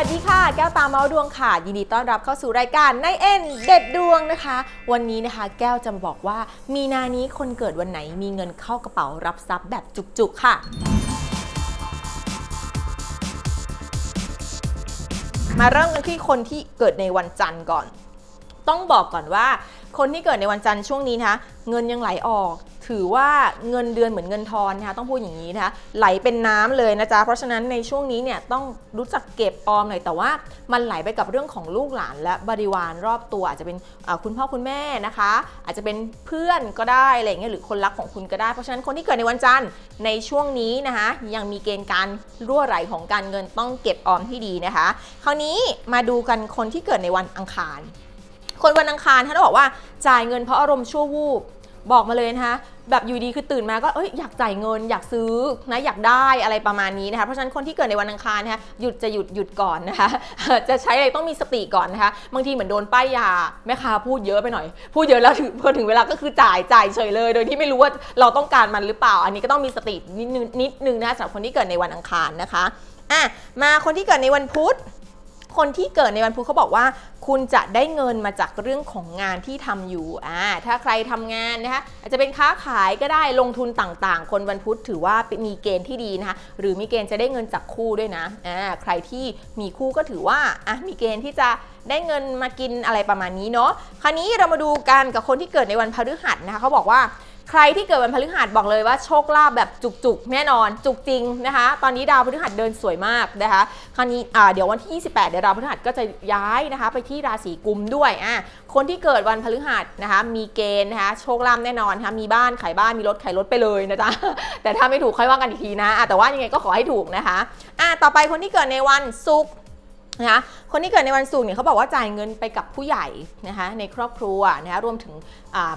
วัสดีค่ะ แก้วตาเมาดวงค่ะ ยินดีต้อนรับเข้าสู่รายการในเอ็นเด็ดดวงนะคะ วันนี้นะคะแก้วจะบอกว่า มีนานี้คนเกิดวันไหนมีเงินเข้ากระเป๋ารับทรัพย์แบบจุกๆค่ะมาเริ่มกันที่คนที่เกิดในวันจันทร์ก่อน ต้องบอกก่อนว่า คนที่เกิดในวันจันทร์ช่วงนี้นะคะเงินยังไหลออก ถือว่าเงินเดือนเหมือนเงินทอนนะคะต้องพูดอย่างนี้นะคะไหลเป็นน้ำเลยนะจ๊ะเพราะฉะนั้นในช่วงนี้เนี่ยต้องรู้จักเก็บออมหน่อยแต่ว่ามันไหลไปกับเรื่องของลูกหลานและบริวารรอบตัว อาจจะเป็นคุณพ่อคุณแม่นะคะ อาจจะเป็นเพื่อนก็ได้อะไรอย่างเงี้ยหรือคนรักของคุณก็ได้ เพราะฉะนั้นคนที่เกิดในวันจันทร์ในช่วงนี้นะคะยังมีเกณฑ์การรั่วไหลของการเงินต้องเก็บออมที่ดีนะคะ คราวนี้มาดูกันคนที่เกิดในวันอังคาร คนวันอังคารท่านบอกว่าจ่ายเงินเพราะอารมณ์ชั่ววูบบอกมาเลยนะคะแบบอยู่ดีคือตื่นมาก็เอ้ยอยากจ่ายเงินอยากซื้อนะอยากได้อะไรประมาณนี้นะคะเพราะฉะนั้นคนที่เกิดในวันอังคารนะคะหยุดจะหยุดหยุดก่อนนะคะจะใช้อะไรต้องมีสติก่อนนะคะบางทีเหมือนโดนป้ายยาแม่ค้าพูดเยอะไปหน่อย พูดเยอะแล้วถึงพอถึงเวลาก็คือจ่ายจ่ายเฉยเลย โดยที่ไม่รู้ว่าเราต้องการมันหรือเปล่า อันนี้ก็ต้องมีสตินิดนึงนิดนึงนะคะสำหรับคนที่เกิดในวันอังคารนะคะอะมาคนที่เกิดในวันพุธ คนที่เกิดในวันพุธเขาบอกว่า คุณจะได้เงินมาจากเรื่องของงานที่ทำอยู่อ่าถ้าใครทำงานนะคะอาจจะเป็นค้าขายก็ได้ลงทุนต่างๆ คนวันพุธถือว่ามีเกณฑ์ที่ดีนะคะหรือมีเกณฑ์จะได้เงินจากคู่ด้วยนะอ่าใครที่มีคู่ก็ถือว่าอะมีเกณฑ์ที่จะได้เงินมากินอะไรประมาณนี้เนาะคราวนี้เรามาดูกันกับคนที่เกิดในวันพฤหัสนะคะเขาบอกว่า ใครที่เกิดวันพฤหัสบอกเลยว่าโชคลาภแบบจุกๆ แน่นอน จุกจริงนะคะ ตอนนี้ดาวพฤหัสเดินสวยมากนะคะคราวนี้อ่าเดี๋ยววันที่ 28 เดี๋ยวดาวพฤหัสก็จะย้ายนะคะ ไปที่ราศีกุมด้วยอะคนที่เกิดวันพฤหัสนะคะ มีเกณฑ์นะคะโชคลาภแน่นอนนะคะมีบ้านขายบ้านมีรถขายรถไปเลยนะจ๊ะแต่ถ้าไม่ถูกค่อยว่ากันอีกทีนะะแต่ว่ายังไงก็ขอให้ถูกนะคะอะต่อไปคนที่เกิดในวันศุกร์ นะคะคนที่เกิดในวันศุกร์เนี่ยเขาบอกว่าจ่ายเงินไปกับผู้ใหญ่นะคะในครอบครัวนะคะรวมถึง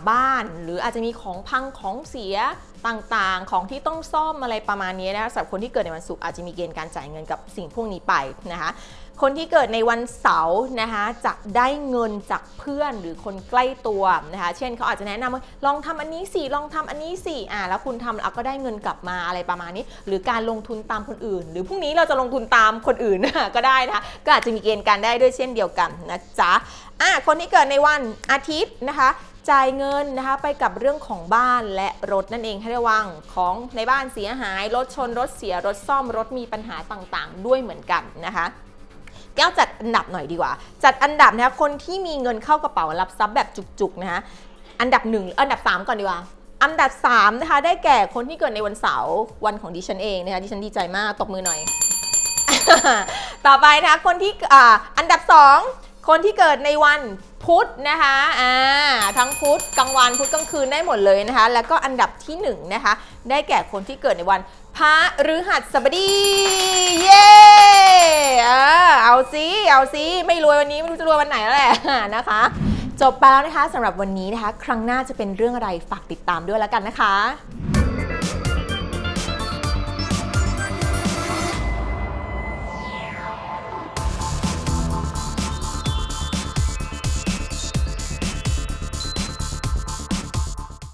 บ้านหรืออาจจะมีของพังของเสียต่างๆ ของที่ต้องซ่อมอะไรประมาณนี้นะคะสำหรับคนที่เกิดในวันศุกร์อาจจะมีเกณฑ์การจ่ายเงินกับสิ่งพวกนี้ไปนะคะ คนที่เกิดในวันเสาร์นะคะจะได้เงินจากเพื่อนหรือคนใกล้ตัวนะคะเช่นเขาอาจจะแนะนำว่าลองทำอันนี้สิลองทำอันนี้สิอ่าแล้วคุณทำแล้วก็ได้เงินกลับมาอะไรประมาณนี้ หรือการลงทุนตามคนอื่น หรือพรุ่งนี้เราจะลงทุนตามคนอื่นก็ได้นะคะก็อาจจะมีเกณฑ์การได้ด้วยเช่นเดียวกันนะจ๊ะอะคนที่เกิดในวันอาทิตย์นะคะจ่ายเงินนะคะไปกับเรื่องของบ้านและรถนั่นเองให้ระวังของในบ้านเสียหาย รถชนรถเสียรถซ่อมรถมีปัญหาต่างๆ ด้วยเหมือนกันนะคะ แก้วจัดอันดับหน่อยดีกว่า จัดอันดับนะคะคนที่มีเงินเข้ากระเป๋ารับทรัพย์แบบจุกๆนะคะอันดับหนึ่งอันดับ 3 ก่อนดีกว่าอันดับ3นะคะได้แก่คนที่เกิดในวันเสาร์วันของดิฉันเองนะคะดิฉันดีใจมากตบมือหน่อย ต่อไปนะคะคนที่ออันดับ 2 คนที่เกิดในวันพุธนะคะอ่าทั้งพุธกลางวันพุธกลางคืนได้หมดเลยนะคะ แล้วก็อันดับที่1นงนะคะได้แก่คนที่เกิดในวันพระฤหัสบดีเย้ เออเอาซิเอาซิไม่รวยวันนี้ไม่รู้จะรวยวันไหนแล้วแหละนะคะ จบไปแล้วนะคะสำหรับวันนี้นะคะ ครั้งหน้าจะเป็นเรื่องอะไรฝากติดตามด้วยแล้วกันนะคะ